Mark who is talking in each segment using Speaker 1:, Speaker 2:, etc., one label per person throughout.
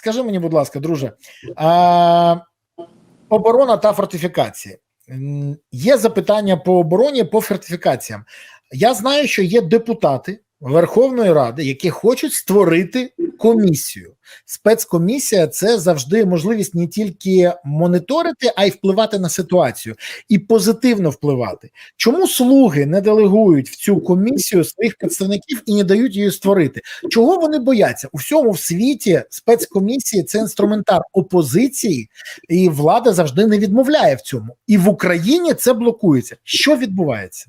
Speaker 1: скажи мені, будь ласка, друже, а, оборона та фортифікації. Є запитання по обороні, по фортифікаціям. Я знаю, що є депутати Верховної Ради, які хочуть створити комісію. Спецкомісія це завжди можливість не тільки моніторити, а й впливати на ситуацію і позитивно впливати. Чому слуги не делегують в цю комісію своїх представників і не дають її створити? Чого вони бояться? У всьому в світі спецкомісії це інструментар опозиції, і влада завжди не відмовляє в цьому. І в Україні це блокується. Що відбувається?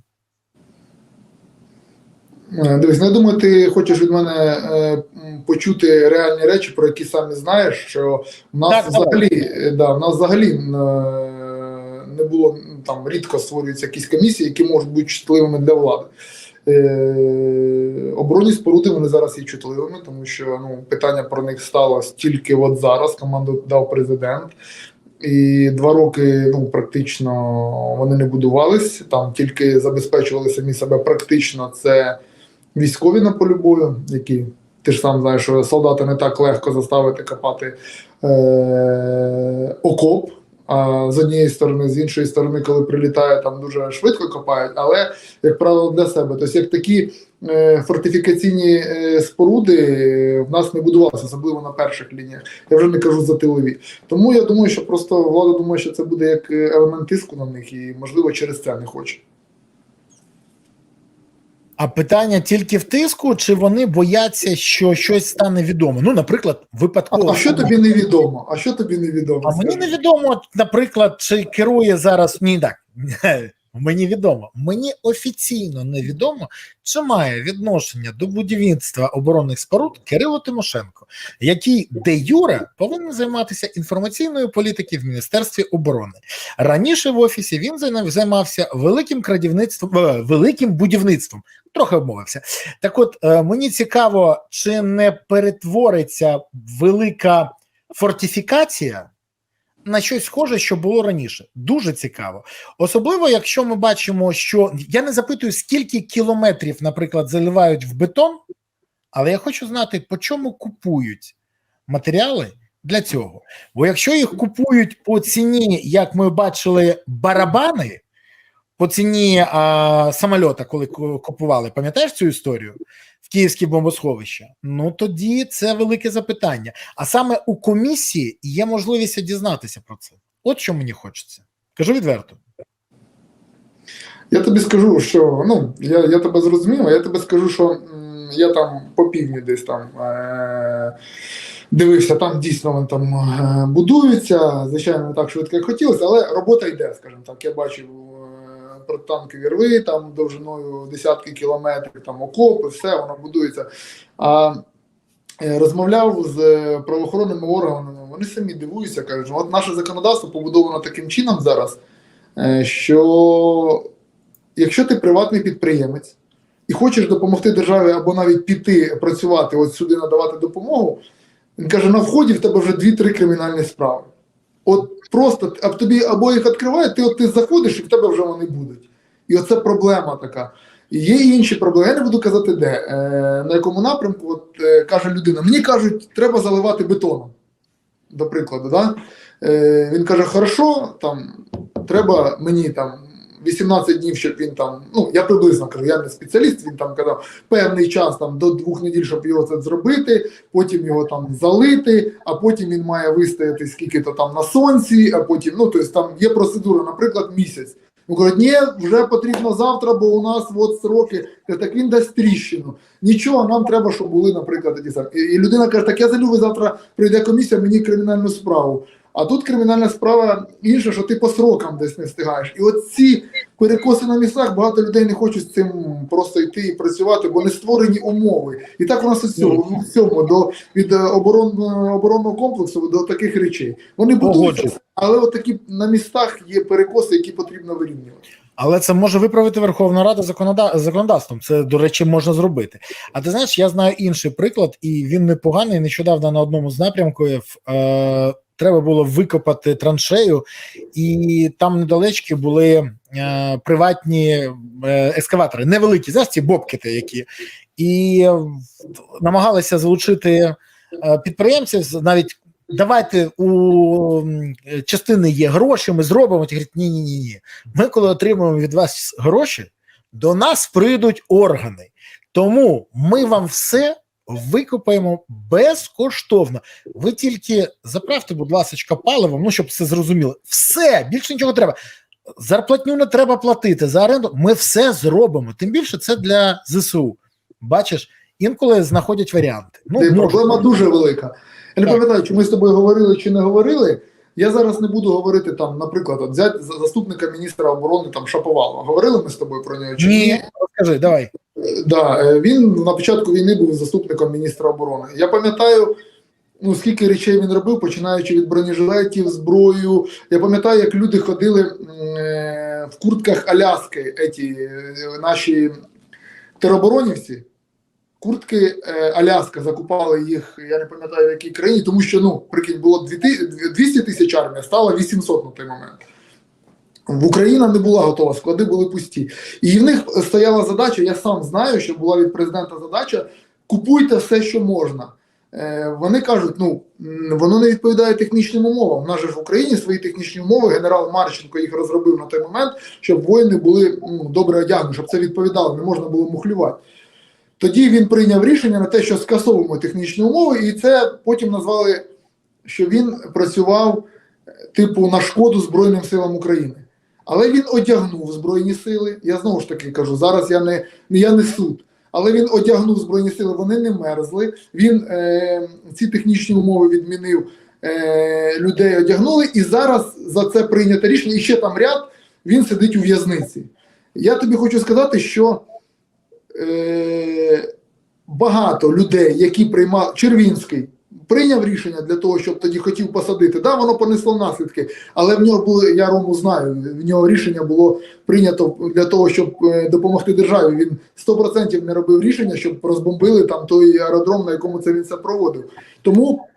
Speaker 2: Е, Дивись, ну, я думаю, ти хочеш від мене е, почути реальні речі, про які самі знаєш, що в нас
Speaker 1: Так,
Speaker 2: взагалі, е, да, в нас взагалі е, не було там рідко створюються якісь комісії, які можуть бути чутливими для влади. Е, оборонні споруди вони зараз є чутливими, тому що ну, питання про них сталося тільки от зараз. Команду дав президент. І два роки ну практично вони не будувались, там тільки забезпечували самі себе практично. Це військові на полі бою, які ти ж сам знаєш, що солдата не так легко заставити копати е- окоп. З однієї сторони, з іншої сторони, коли прилітає, там дуже швидко копають, але як правило для себе. Тобто, як такі е, фортифікаційні е, споруди е, в нас не будувалися, особливо на перших лініях. Я вже не кажу за тилові. Тому я думаю, що просто влада думає, що це буде як елемент тиску на них, і можливо через це не хоче.
Speaker 1: А питання тільки в тиску, чи вони бояться, що щось стане відомо? Ну, наприклад, випадково.
Speaker 2: а що тобі невідомо? А що тобі невідомо?
Speaker 1: А мені невідомо, наприклад, чи керує зараз. Ні, так. Мені відомо. Мені офіційно невідомо, чи має відношення до будівництва оборонних споруд Кирило Тимошенко, який де юре повинен займатися інформаційною політикою в Міністерстві оборони. Раніше в офісі він займався великим крадівництвом, е, великим будівництвом. Трохи обмовився. Так, от е, мені цікаво, чи не перетвориться велика фортифікація на щось схоже, що було раніше. Дуже цікаво. Особливо, якщо ми бачимо, що я не запитую, скільки кілометрів, наприклад, заливають в бетон, але я хочу знати, по чому купують матеріали для цього. Бо якщо їх купують по ціні, як ми бачили, барабани, по ціні а, самольота, коли купували, пам'ятаєш цю історію? В київське бомбосховище, ну тоді це велике запитання. А саме у комісії є можливість дізнатися про це. От що мені хочеться. Кажу відверто.
Speaker 2: Я тобі скажу, що ну я, я тебе зрозумів, а я тобі скажу, що я там по півдні десь там е- дивився, там дійсно вони там е- будуються. Звичайно, не так швидко, як хотілося, але робота йде, скажімо так. Я бачив протитанкові рви там довжиною десятки кілометрів, там окопи, все воно будується. А е, розмовляв з е, правоохоронними органами, вони самі дивуються, кажуть, «Ну, от наше законодавство побудовано таким чином зараз, е, що якщо ти приватний підприємець і хочеш допомогти державі або навіть піти працювати от сюди надавати допомогу, він каже: на вході в тебе вже дві-три кримінальні справи. От просто а тобі або їх відкривають, ти от ти заходиш і в тебе вже вони будуть. І оце проблема така. Є інші проблеми. Я не буду казати, де е, на якому напрямку, от е, каже людина: мені кажуть, треба заливати бетоном. До прикладу, да? е, він каже: хорошо, там треба мені там 18 днів, щоб він там. Ну я приблизно кажу, я не спеціаліст. Він там казав певний час там до двох неділь, щоб його це зробити, потім його там залити, а потім він має вистояти скільки-то там на сонці, а потім, ну тобто там є процедура, наприклад, місяць. Ну, кажуть, ні, вже потрібно завтра, бо у нас от сроки. Так він дасть тріщину. Нічого, нам треба, щоб були, наприклад, такі самі. І, людина каже, так я залю, ви завтра прийде комісія, мені кримінальну справу. А тут кримінальна справа інша, що ти по срокам десь не встигаєш. І от ці перекоси на місцях багато людей не хочуть з цим просто йти і працювати, бо не створені умови. І так у нас у цьому, у цьому до від е, оборон, оборонного комплексу до таких речей. Вони будуються, але от такі на містах є перекоси, які потрібно вирівнювати.
Speaker 1: Але це може виправити Верховна Рада законода... законодавством. Це, до речі, можна зробити. А ти знаєш, я знаю інший приклад, і він непоганий. Нещодавно на одному з напрямків е... треба було викопати траншею, і там недалечки були е... приватні е... ескаватори, невеликі, знаєш, ці бобкити, які і е, намагалися залучити е, підприємців навіть. Давайте у частини є гроші, ми зробимо. Ті говорять, ні, ні, ні, ні. Ми, коли отримуємо від вас гроші, до нас прийдуть органи. Тому ми вам все викопаємо безкоштовно. Ви тільки заправте, будь ласка, паливом, ну щоб все зрозуміло. Все, більше нічого треба. Зарплатню не треба платити за оренду. Ми все зробимо. Тим більше це для ЗСУ. Бачиш, інколи знаходять варіанти. Ну,
Speaker 2: проблема дуже велика. Я не пам'ятаю, чи ми з тобою говорили чи не говорили. Я зараз не буду говорити там, наприклад, от взяти за- заступника міністра оборони там Шаповалова. Говорили ми з тобою про нього чи ні?
Speaker 1: Ні, розкажи, давай.
Speaker 2: Да, е, він на початку війни був заступником міністра оборони. Я пам'ятаю, ну скільки речей він робив, починаючи від бронежилетів, зброю. Я пам'ятаю, як люди ходили е, в куртках Аляски, еті, е, наші тероборонівці. Куртки е, Аляска закупали їх, я не пам'ятаю в якій країні, тому що ну, прикинь, було 200 тисяч армія, стало 800 на той момент. В Україна не була готова, склади були пусті. І в них стояла задача, я сам знаю, що була від президента задача: купуйте все, що можна. Е, вони кажуть, ну воно не відповідає технічним умовам. У нас же в Україні свої технічні умови. Генерал Марченко їх розробив на той момент, щоб воїни були ну, добре одягнені, щоб це відповідало, не можна було мухлювати. Тоді він прийняв рішення на те, що скасовуємо технічні умови, і це потім назвали, що він працював типу на шкоду Збройним силам України. Але він одягнув Збройні сили. Я знову ж таки кажу, зараз я не, я не суд. Але він одягнув Збройні сили, вони не мерзли. Він е, ці технічні умови відмінив, е, людей одягнули, і зараз за це прийнято рішення. І ще там ряд він сидить у в'язниці. Я тобі хочу сказати, що е, багато людей, які приймали Червінський, прийняв рішення для того, щоб тоді хотів посадити. Да, воно понесло наслідки, але в нього було, я Рому знаю, в нього рішення було прийнято для того, щоб е, допомогти державі. Він 100% не робив рішення, щоб розбомбили там той аеродром, на якому це він це проводив. Тому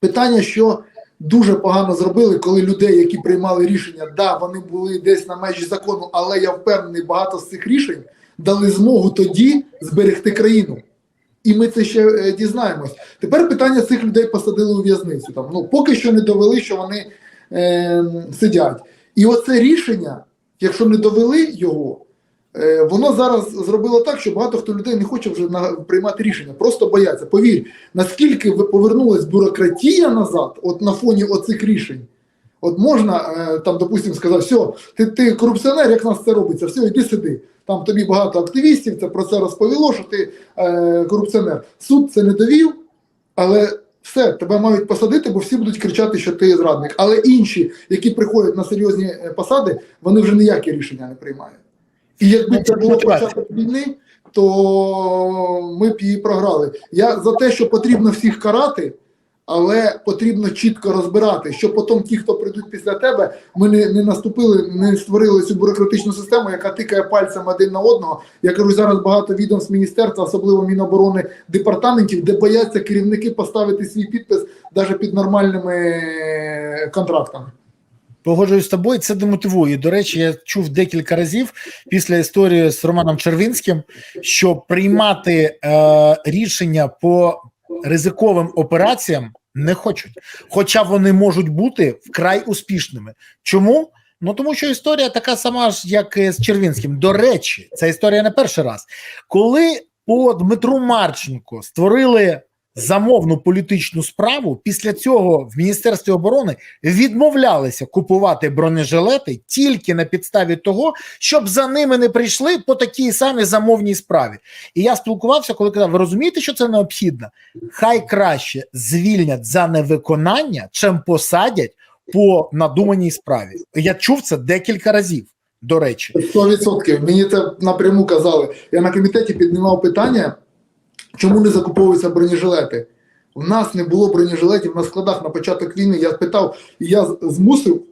Speaker 2: питання, що дуже погано зробили, коли людей, які приймали рішення, да, вони були десь на межі закону, але я впевнений, багато з цих рішень дали змогу тоді зберегти країну. І ми це ще е, дізнаємось. Тепер питання цих людей посадили у в'язницю. Там ну поки що не довели, що вони е, сидять. І оце рішення, якщо не довели його, е, воно зараз зробило так, що багато хто людей не хоче вже на, приймати рішення, просто бояться. Повір, наскільки ви повернулась бюрократія назад, от на фоні оцих рішень. От можна е, там, допустимо, сказати, все, ти, ти корупціонер, як нас це робиться, все, йди сиди. Там тобі багато активістів це про це розповіло, що ти е, корупціонер. Суд це не довів, але все, тебе мають посадити, бо всі будуть кричати, що ти зрадник. Але інші, які приходять на серйозні е, посади, вони вже ніякі рішення не приймають. І якби це було початок війни, то ми б її програли. Я за те, що потрібно всіх карати. Але потрібно чітко розбирати, щоб потім ті, хто прийдуть після тебе, ми не, не наступили, не створили цю бюрократичну систему, яка тикає пальцем один на одного. Я кажу, зараз багато відомств міністерства, особливо Міноборони департаментів, де бояться керівники поставити свій підпис навіть під нормальними е, контрактами.
Speaker 1: Погоджуюсь з тобою, це демотивує. До речі, я чув декілька разів після історії з Романом Червінським, що приймати е, рішення по ризиковим операціям не хочуть, хоча вони можуть бути вкрай успішними. Чому? Ну тому що історія така сама ж, як з Червінським. До речі, ця історія не перший раз. Коли по Дмитру Марченко створили замовну політичну справу, після цього в Міністерстві оборони відмовлялися купувати бронежилети тільки на підставі того, щоб за ними не прийшли по такій самій замовній справі. І я спілкувався, коли казав: ви розумієте, що це необхідно? Хай краще звільнять за невиконання, чим посадять по надуманій справі. Я чув це декілька разів. До речі,
Speaker 2: 100%. Мені це напряму казали. Я на комітеті піднімав питання, чому не закуповуються бронежилети. У нас не було бронежилетів на складах на початок війни. Я спитав, і я змусив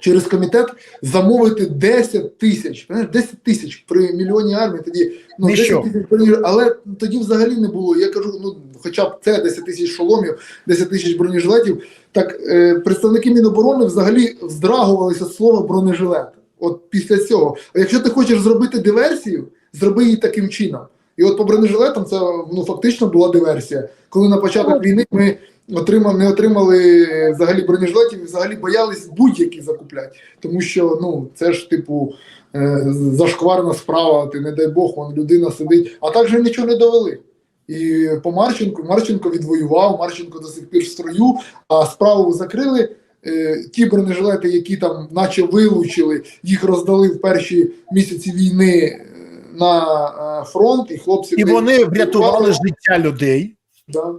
Speaker 2: через комітет замовити 10 тисяч. 10 тисяч при мільйоні армії. Тоді ну, 10 тисяч бронежилетів. Але тоді взагалі не було. Я кажу, ну хоча б це 10 тисяч шоломів, 10 тисяч бронежилетів. Так е, представники Міноборони взагалі вздрагувалися з слова бронежилет. От після цього. А якщо ти хочеш зробити диверсію, зроби її таким чином. І от по бронежилетам це ну фактично була диверсія. Коли на початок війни ми отримали, не отримали взагалі бронежилетів і взагалі боялись будь-які закупляти. Тому що ну це ж типу е, зашкварна справа, ти не дай Бог, вон людина сидить, а так же нічого не довели. І по Марченку Марченко відвоював, Марченко до сих пір в строю, а справу закрили. Е, Ті бронежилети, які там, наче вилучили, їх роздали в перші місяці війни на е, фронт, і хлопці
Speaker 1: І вони врятували життя людей.
Speaker 2: Да.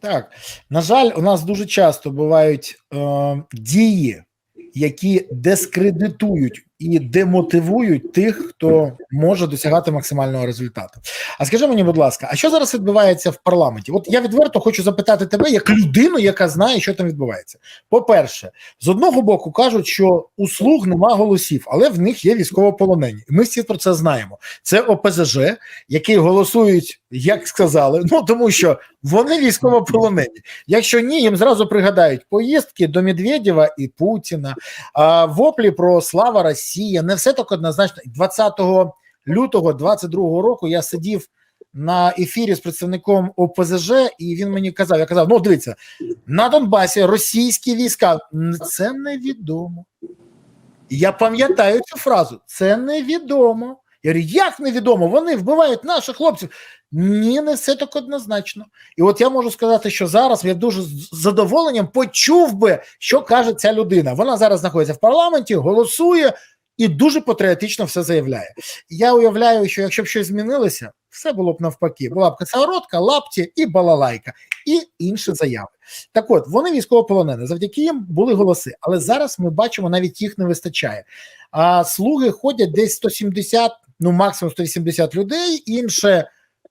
Speaker 1: Так, на жаль, у нас дуже часто бувають е, дії, які дискредитують і демотивують тих, хто може досягати максимального результату. А скажи мені, будь ласка, а що зараз відбувається в парламенті? От я відверто хочу запитати тебе, як людину, яка знає, що там відбувається. По-перше, з одного боку кажуть, що у слуг нема голосів, але в них є військовополонені. Ми всі про це знаємо. Це ОПЗЖ, які голосують, як сказали, ну тому що вони військовополонені. Якщо ні, їм зразу пригадають поїздки до Медведєва і Путіна, а воплі про слава Росія. Не все так однозначно. 20 лютого 22 року я сидів на ефірі з представником ОПЗЖ, і він мені казав: я казав: ну дивіться, на Донбасі російські війська це невідомо. Я пам'ятаю цю фразу: це невідомо. Я говорю, як невідомо? Вони вбивають наших хлопців. Ні, не все так однозначно. І от я можу сказати, що зараз я дуже з задоволенням почув би, що каже ця людина. Вона зараз знаходиться в парламенті, голосує і дуже патріотично все заявляє. Я уявляю, що якщо б щось змінилося, все було б навпаки. Була б косоворотка, лапті і балалайка, і інші заяви. Так от, вони військовополонені, завдяки їм були голоси. Але зараз ми бачимо, навіть їх не вистачає. А слуги ходять десь 170, ну максимум 180 людей, інше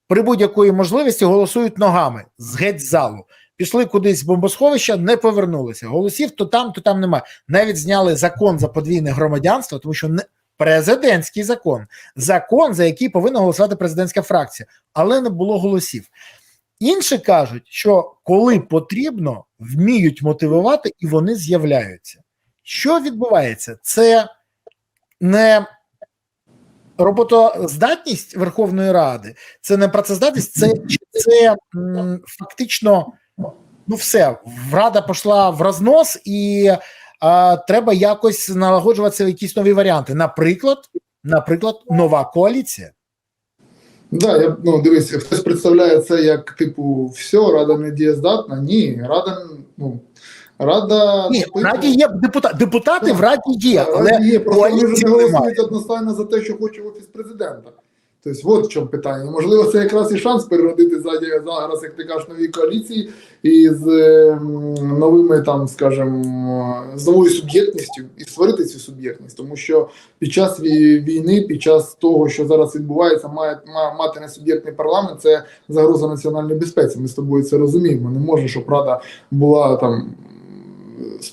Speaker 1: при будь-якої можливості голосують ногами з геть залу. Пішли кудись в бомбосховища, не повернулися. Голосів то там, то там немає. Навіть зняли закон за подвійне громадянство, тому що не президентський закон, закон, за який повинна голосувати президентська фракція, але не було голосів. Інші кажуть, що коли потрібно, вміють мотивувати, і вони з'являються. Що відбувається? Це не роботоздатність Верховної Ради, це не працездатність, це, це м, фактично ну все. Рада пішла в рознос, і а, треба якось налагоджуватися якісь нові варіанти. Наприклад, наприклад, нова коаліція.
Speaker 2: Да, я, ну дивись, хтось представляє це як типу, все, рада не дієздатна. Ні, рада, ну, рада
Speaker 1: Ні, в раді є депутати, депутати в раді є, але
Speaker 2: Раді є, просто вони вже не голосують одностайно за те, що хоче офіс президента. Тобто, от в чому питання. Можливо, це якраз і шанс переродити зараз, як ти кажеш, нові коаліції і з ем, новими, там, скажімо, з новою суб'єктністю і створити цю суб'єктність. Тому що під час війни, під час того, що зараз відбувається, має ма- мати несуб'єктний парламент, це загроза національній безпеці. Ми з тобою це розуміємо. Не може, щоб рада була там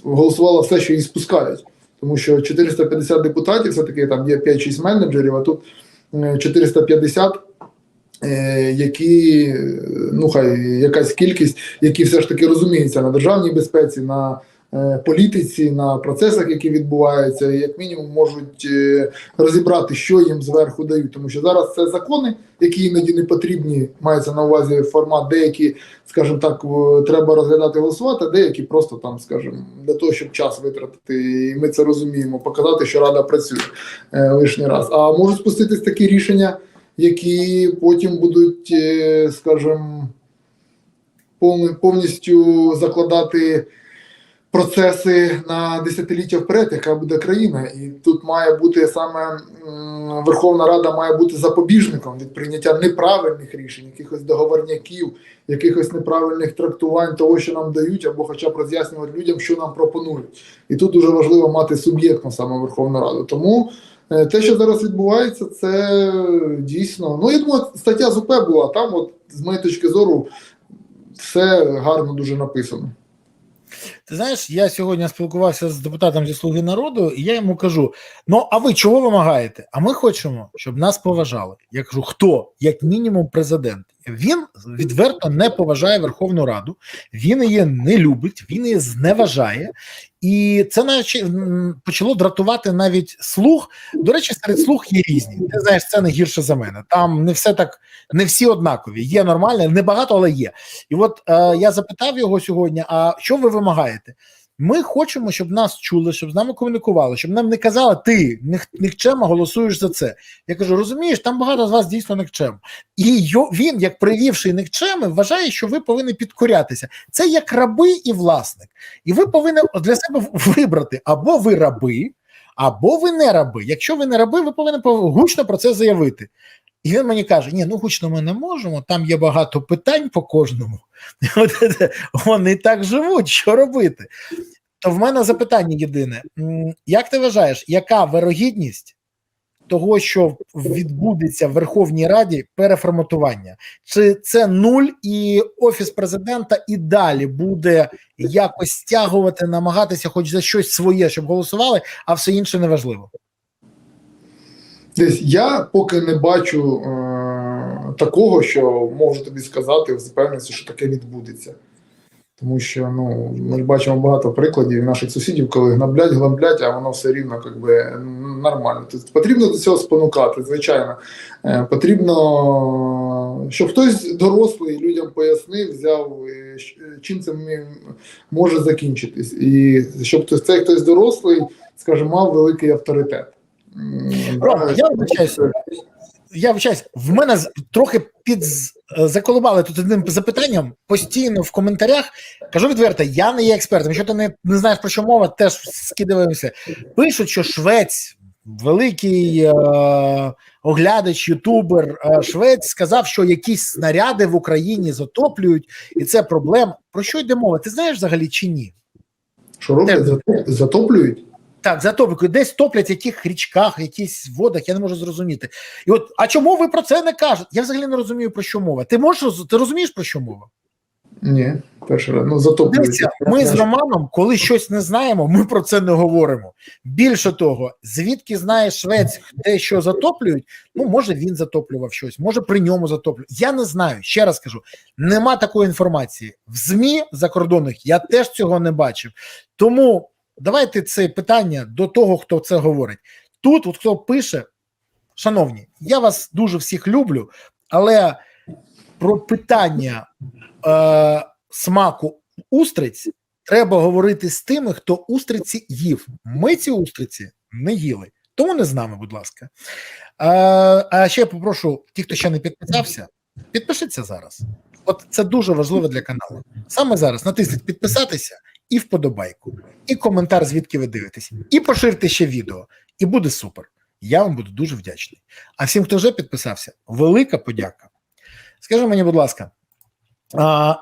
Speaker 2: голосувала все, що їй спускають. Тому що 450 депутатів, все таки там є 5-6 менеджерів, а тут 450, е, які, ну хай якась кількість, які все ж таки розуміються на державній безпеці, на політиці, на процесах, які відбуваються, як мінімум можуть е, розібрати, що їм зверху дають. Тому що зараз це закони, які іноді не потрібні, мається на увазі формат, деякі, скажімо так, треба розглядати голосувати, а деякі просто там, скажімо, для того, щоб час витратити, і ми це розуміємо, показати, що рада працює е, лишній раз. А можуть спуститись такі рішення, які потім будуть, е, скажімо, повністю закладати процеси на десятиліття вперед, яка буде країна. І тут має бути саме Верховна Рада має бути запобіжником від прийняття неправильних рішень, якихось договорняків, якихось неправильних трактувань того, що нам дають, або хоча б роз'яснювати людям, що нам пропонують. І тут дуже важливо мати суб'єктну саме Верховну Раду. Тому е, те, що зараз відбувається, це дійсно. Ну, я думаю, стаття з УП була там, от з моєї точки зору, все гарно дуже написано.
Speaker 1: Ти знаєш, я сьогодні спілкувався з депутатом зі Слуги народу, і я йому кажу: ну а ви чого вимагаєте? А ми хочемо, щоб нас поважали. Я кажу, хто? Як мінімум, президент. Він відверто не поважає Верховну Раду, він її не любить, він її зневажає, і це навіть почало дратувати навіть слух. До речі, серед слух є різні. Ти знаєш, це не гірше за мене. Там не все так, не всі однакові. Є нормально, небагато, але є. І от е, я запитав його сьогодні: а що ви вимагаєте? Ми хочемо, щоб нас чули, щоб з нами комунікували, щоб нам не казали, ти нік- нікчема голосуєш за це. Я кажу: розумієш, там багато з вас дійсно нікчем. І він, як привівши нікчеми, вважає, що ви повинні підкорятися. Це як раби і власник. І ви повинні для себе вибрати або ви раби, або ви не раби. Якщо ви не раби, ви повинні гучно про це заявити. І він мені каже: ні, ну гучно ми не можемо, там є багато питань по кожному. Вони так живуть, що робити? То в мене запитання єдине: як ти вважаєш, яка вирогідність того, що відбудеться в Верховній Раді переформатування? Чи це нуль, і офіс президента і далі буде якось стягувати, намагатися, хоч за щось своє, щоб голосували, а все інше неважливо?
Speaker 2: Десь я поки не бачу е, такого, що можу тобі сказати з певністю, що таке відбудеться. Тому що ну, ми бачимо багато прикладів наших сусідів, коли гнаблять, гламблять, а воно все рівно як би, нормально. Тобто потрібно до цього спонукати, звичайно. Е, потрібно, щоб хтось дорослий людям пояснив, взяв, е, чим це може закінчитись. І щоб цей хтось дорослий, скажімо, мав великий авторитет. М,
Speaker 1: Рома,
Speaker 2: да,
Speaker 1: я вибачаюся. Я вибачаюсь, в мене трохи під е, тут одним запитанням постійно в коментарях. Кажу відверто, я не є експертом. Якщо ти не, не знаєш про що мова, теж скидуємося. Пишуть, що Швець, великий е, оглядач, ютубер е, Швець, сказав, що якісь снаряди в Україні затоплюють, і це проблема. Про що йде мова? Ти знаєш взагалі чи ні?
Speaker 2: Що роблять? Затоплюють?
Speaker 1: Так, затоплюють, десь топлять в яких річках, якісь водах, я не можу зрозуміти. І от, а чому ви про це не кажете? Я взагалі не розумію, про що мова. Ти можеш ти розумієш про що мова?
Speaker 2: Ні, перший раз. Ну, затоплюють.
Speaker 1: Дивіться, ми з Романом, коли щось не знаємо, ми про це не говоримо. Більше того, звідки знає швець, де що затоплюють, ну може він затоплював щось, може при ньому затоплюють. Я не знаю. Ще раз кажу: нема такої інформації. В ЗМІ закордонних я теж цього не бачив. Тому давайте це питання до того, хто це говорить. Тут, от хто пише, шановні, я вас дуже всіх люблю, але про питання е, смаку устриць треба говорити з тими, хто устриці їв. Ми ці устриці не їли. Тому не з нами, будь ласка. Е, а ще я попрошу ті, хто ще не підписався, підпишіться зараз. От це дуже важливо для каналу. Саме зараз натисніть підписатися і вподобайку, і коментар, звідки ви дивитесь, і поширте ще відео, і буде супер. Я вам буду дуже вдячний. А всім, хто вже підписався, велика подяка. Скажи мені, будь ласка, а,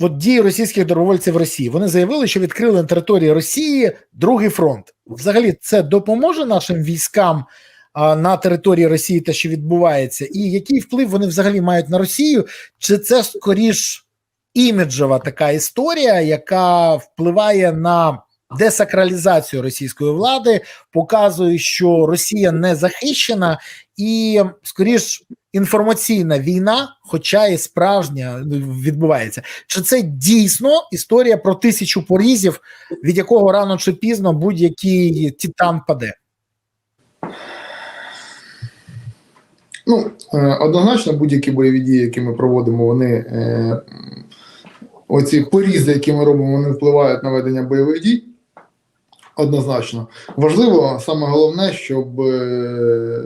Speaker 1: от дії російських добровольців в Росії вони заявили, що відкрили на території Росії другий фронт. Взагалі, це допоможе нашим військам а, на території Росії те, що відбувається, і який вплив вони взагалі мають на Росію? Чи це скоріш іміджева така історія, яка впливає на десакралізацію російської влади, показує, що Росія не захищена, і скоріш інформаційна війна, хоча і справжня відбувається. Чи це дійсно історія про тисячу порізів, від якого рано чи пізно будь-який титан паде?
Speaker 2: Ну, е, однозначно, будь-які бойові дії, які ми проводимо, вони е, оці порізи, які ми робимо, вони впливають на ведення бойових дій. Однозначно. Важливо, саме головне, щоб е,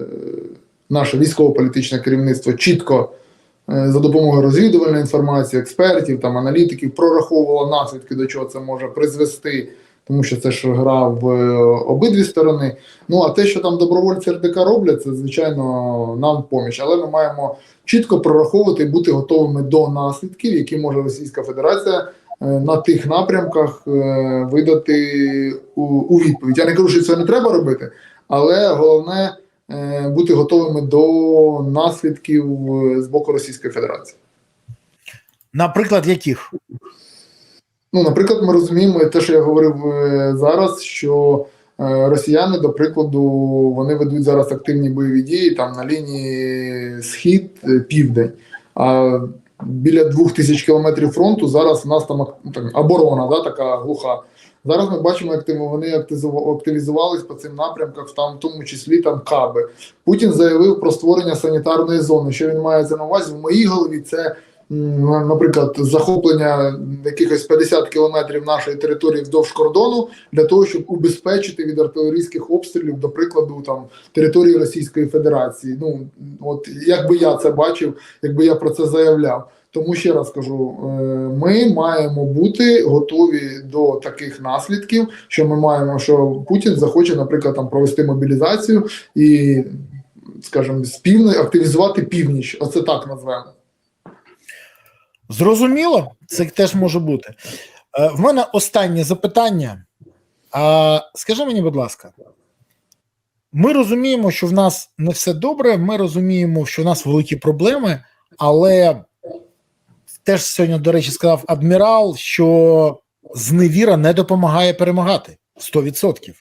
Speaker 2: наше військово-політичне керівництво чітко е, за допомогою розвідувальної інформації, експертів, там, аналітиків прораховувало наслідки, до чого це може призвести, тому що це ж гра в е, обидві сторони. Ну а те, що там добровольці РДК роблять, це звичайно нам поміч. Але ми маємо чітко прораховувати і бути готовими до наслідків, які може Російська Федерація е, на тих напрямках е, видати у, відповідь. Я не кажу, що це не треба робити, але головне бути готовими до наслідків з боку Російської Федерації.
Speaker 1: Наприклад, яких?
Speaker 2: Ну, наприклад, ми розуміємо те, що я говорив е, зараз, що е, росіяни, до прикладу, вони ведуть зараз активні бойові дії там на лінії схід-південь. А біля двох тисяч кілометрів фронту. Зараз у нас там, ак- оборона, да, така глуха. Зараз ми бачимо, як вони активізу- активізувались по цим напрямках, там, в тому числі там каби. Путін заявив про створення санітарної зони. Що він має це на увазі? В моїй голові це, наприклад, захоплення якихось 50 кілометрів нашої території вздовж кордону для того, щоб убезпечити від артилерійських обстрілів, до прикладу, там території Російської Федерації. Ну от як би я це бачив, якби я про це заявляв. Тому ще раз кажу: е, ми маємо бути готові до таких наслідків, що ми маємо, що Путін захоче, наприклад, там провести мобілізацію і, скажімо, спільно активізувати північ. Оце так назвемо.
Speaker 1: Зрозуміло, це теж може бути. Е, В мене останнє запитання. Скажи мені, будь ласка, ми розуміємо, що в нас не все добре, ми розуміємо, що в нас великі проблеми, але теж сьогодні, до речі, сказав адмірал, що зневіра не допомагає перемагати 100%.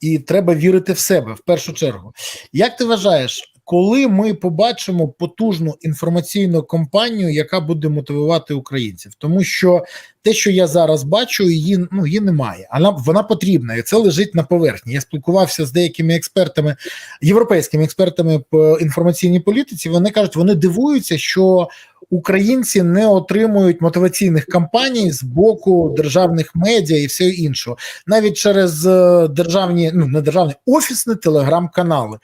Speaker 1: І треба вірити в себе в першу чергу. Як ти вважаєш, коли ми побачимо потужну інформаційну кампанію, яка буде мотивувати українців? Тому що те, що я зараз бачу, її ну її немає. Вона, вона потрібна, і це лежить на поверхні. Я спілкувався з деякими експертами, європейськими експертами по інформаційній політиці. Вони кажуть, вони дивуються, що українці не отримують мотиваційних кампаній з боку державних медіа і всього іншого, навіть через е, державні, ну не державні офісні телеграм-канали.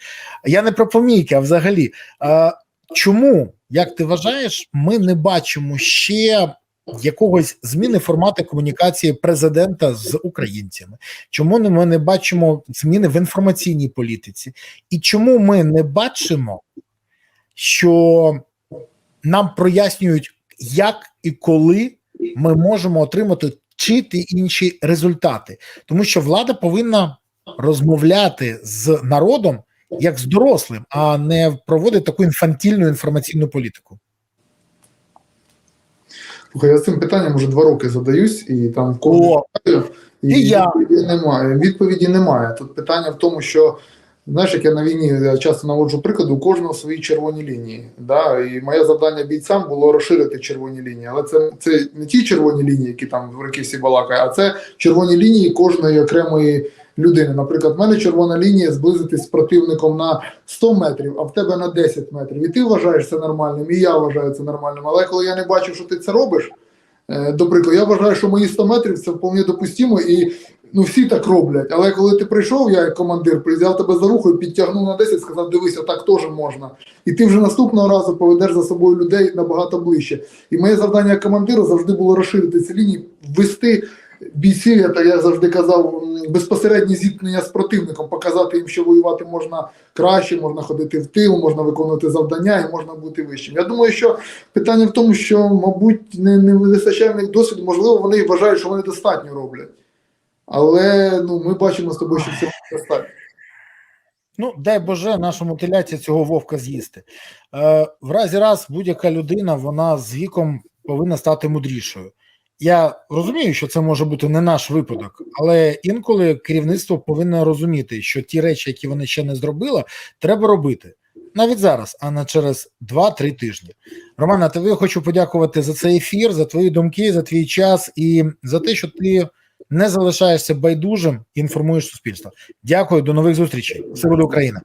Speaker 1: Я не про помійки, а взагалі. Е, Чому, як ти вважаєш, ми не бачимо ще якогось зміни формату комунікації президента з українцями? Чому ми не бачимо зміни в інформаційній політиці? І чому ми не бачимо, що нам прояснюють, як і коли ми можемо отримати чи ті інші результати? Тому що влада повинна розмовляти з народом як з дорослим, а не проводити таку інфантільну інформаційну політику.
Speaker 2: Слухай, я з цим питанням вже два роки задаюсь, і там питаю, і,
Speaker 1: і я.
Speaker 2: відповіді немає. Відповіді немає. Тут питання в тому, що знаєш, як я на війні часто наводжу приклади, у кожного свої червоні лінії. Да? І моє завдання бійцям було розширити червоні лінії. Але це, це не ті червоні лінії, які там в роки всі балакають, а це червоні лінії кожної окремої людини. Наприклад, в мене червона лінія зблизитись з противником на 100 метрів, а в тебе на 10 метрів. І ти вважаєш це нормальним, і я вважаю це нормальним. Але коли я не бачу, що ти це робиш. Е, До прикладу, я вважаю, що мої 100 метрів це вполне допустимо, і ну всі так роблять. Але коли ти прийшов, я як командир, взяв тебе за руку, підтягнув на 10, сказав, дивися, так теж можна. І ти вже наступного разу поведеш за собою людей набагато ближче. І моє завдання як командира завжди було розширити ці лінії, ввести бійців, я, так я завжди казав, м, безпосередні зіткнення з противником, показати їм, що воювати можна краще, можна ходити в тил, можна виконувати завдання і можна бути вищим. Я думаю, що питання в тому, що, мабуть, не, не вистачає в них досвіду, можливо, вони вважають, що вони достатньо роблять. Але ну, ми бачимо з тобою, що це достатньо.
Speaker 1: Ну, дай Боже, нашому теляці цього вовка з'їсти. Е, в разі раз будь-яка людина, вона з віком повинна стати мудрішою. Я розумію, що це може бути не наш випадок, але інколи керівництво повинно розуміти, що ті речі, які вони ще не зробили, треба робити навіть зараз, а не через 2-3 тижні. Романа, тобі хочу подякувати за цей ефір, за твої думки, за твій час і за те, що ти не залишаєшся байдужим і інформуєш суспільство. Дякую, до нових зустрічей. Все буде Україна.